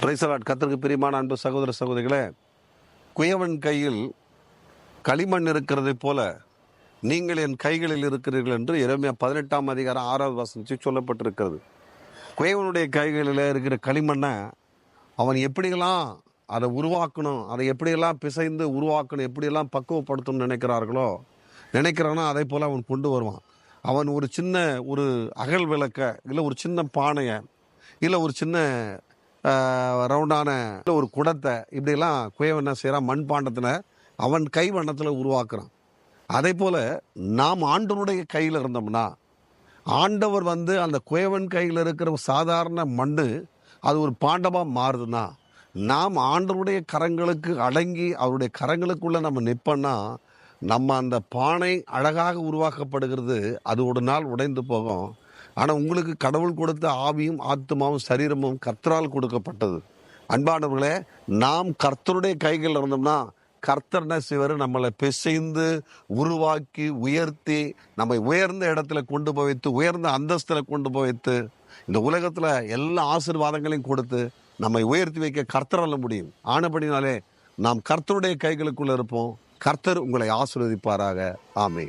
பிரைசலாட் கத்திற்கு பிரியமான அன்பு சகோதர சகோதரிகளே குயவன் கையில் களிமண் இருக்கிறதைப் போல நீங்கள் என் கைகளில் இருக்கிறீர்கள் என்று இறைமையா பதினெட்டாம் அதிகாரம் ஆறாவது வசனிச்சு சொல்லப்பட்டிருக்கிறது. குயவனுடைய கைகளில் இருக்கிற களிமண்ணை அவன் எப்படியெல்லாம் அதை உருவாக்கணும் அதை எப்படியெல்லாம் பிசைந்து உருவாக்கணும் எப்படியெல்லாம் பக்குவப்படுத்தணும்னு நினைக்கிறார்களோ நினைக்கிறானோ அதே போல் அவன் கொண்டு வருவான். அவன் ஒரு சின்ன ஒரு அகல் விளக்க இல்லை ஒரு சின்ன பானையை இல்லை ஒரு சின்ன ரவுண்டான ஒரு குடத்தை இப்படியெல்லாம் குயவன் என்ன செய்கிறான் மண்பாண்டத்தில் அவன் கை வண்ணத்தில் உருவாக்குறான். அதே போல் நாம் ஆண்டவனுடைய கையில் இருந்தோம்னா ஆண்டவர் வந்து அந்த குயவன் கையில் இருக்கிற சாதாரண மண் அது ஒரு பாண்டமாக மாறுதுன்னா நாம் ஆண்டவருடைய கரங்களுக்கு அடங்கி அவருடைய கரங்களுக்குள்ளே நம்ம நிற்போன்னா நம்ம அந்த பானை அழகாக உருவாக்கப்படுகிறது. அது ஒரு நாள் உடைந்து போகும். ஆனால் உங்களுக்கு கடவுள் கொடுத்த ஆவியும் ஆத்மாவும் சரீரமும் கர்த்தரால் கொடுக்கப்பட்டது. அன்பானவர்களே நாம் கர்த்தருடைய கைகள் இருந்தோம்னா கர்த்தர் என்ன செய்வார்? நம்மளை பிசைந்து உருவாக்கி உயர்த்தி நம்மை உயர்ந்த இடத்துல கொண்டு போய் வைத்து உயர்ந்த அந்தஸ்தில் கொண்டு போய் வைத்து இந்த உலகத்தில் எல்லா ஆசீர்வாதங்களையும் கொடுத்து நம்மை உயர்த்தி வைக்க கர்த்தரால முடியும். ஆனபடினாலே நாம் கர்த்தருடைய கைகளுக்குள்ளே இருப்போம். கர்த்தர் உங்களை ஆசீர்வதிப்பாராக. ஆமே